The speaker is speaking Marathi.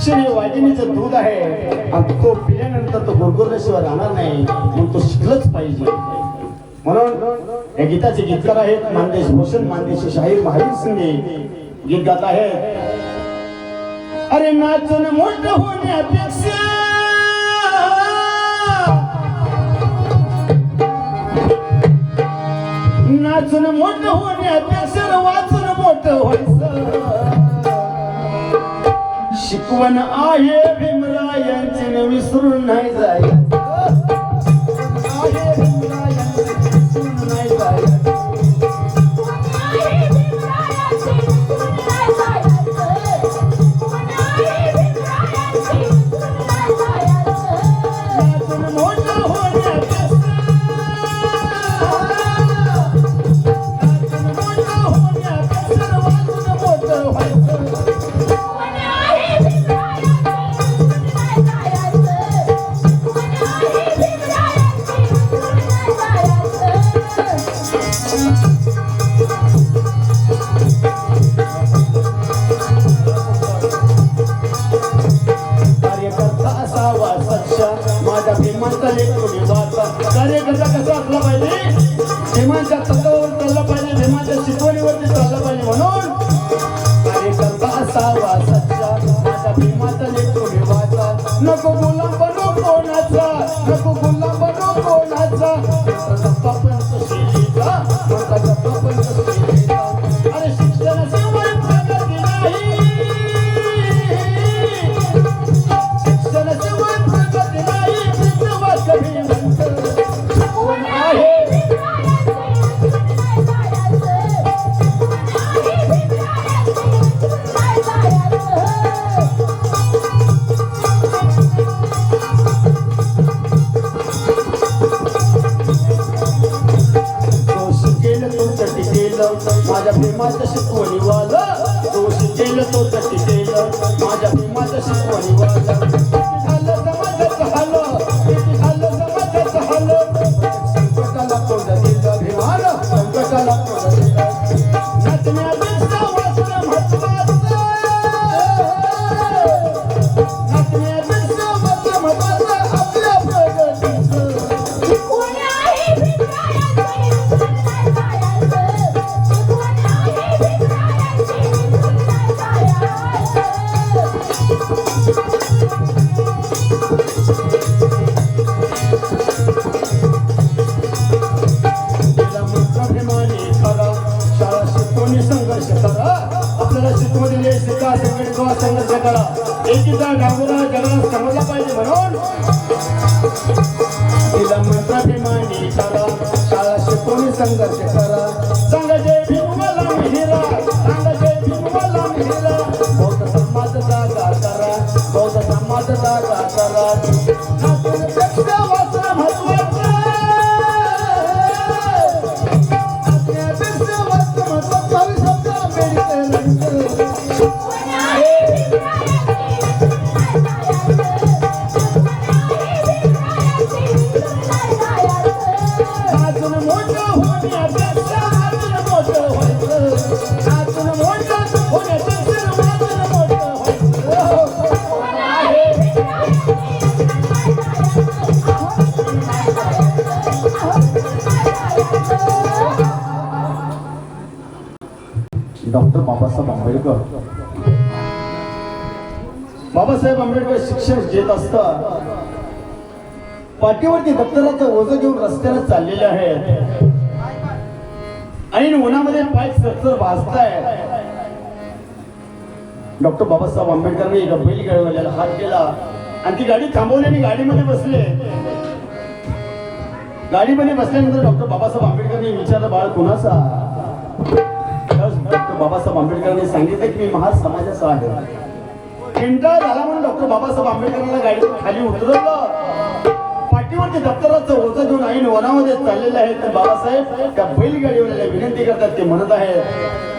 शिक्षण हे वाघिणीचं दूध आहे. आणि तो पिल्यानंतर तो गुरगुरल्याशिवाय राहणार नाही. म्हणून तो शिकलंच पाहिजे. म्हणून या गीताचे गीतकार आहेत मानदेश भूषण मानदेश शाहीर महावीर सिंगे गीत गात आहेत. अरे नाचून मोठं होण्यापेक्षा नाचून मोठं होण्यापेक्षा वाचून मोठं व्हायचं. शिकवण आहे भीमरायांची न विसरून नाही जायचं. कार्यकर्ता तो चटिकेल माझ्या भीमाच्या शिकवणी वाल शिकवलेले शिका संघटित व्हा, संघर्ष करा एकीचा डांगोरा जगाला समजला पाहिजे म्हणून तिला मंत्राभिमानी करा शाळा शिकवणी संघर्ष करा सांगा जय भीमला मिहिरा सांगा जय भीमला मिहिरा बौद्ध समाजचा जागा बौद्ध समाजचा जागा बाबासाहेब आंबेडकर बाबासाहेब आंबेडकर शिक्षण घेत असता पाठीवरती दप्तराचं ओझं घेऊन रस्त्याला चाललेले आहेत. आणि उन्हामध्ये पाय सरसर भाजताय डॉक्टर बाबासाहेब आंबेडकरांनी एका बैलगाडीवाल्याला हात केला. आणि ती गाडी थांबवली आणि गाडीमध्ये बसले. गाडीमध्ये बसल्यानंतर डॉक्टर बाबासाहेब आंबेडकरांनी विचारलं बाळ कुणाचा? बाबासाहेब आंबेडकरांनी सांगितलं की मी महार समाजाचा आहे. खिंडा झाला म्हणून डॉक्टर बाबासाहेब आंबेडकरांना गाडीतून खाली उतरवलं. पाठीवरती दप्तराचं ओझं घेऊन आईन वनामध्ये चाललेले आहेत. तर बाबासाहेब त्या बैलगाडीवाल्याला विनंती करतात ते म्हणत आहेत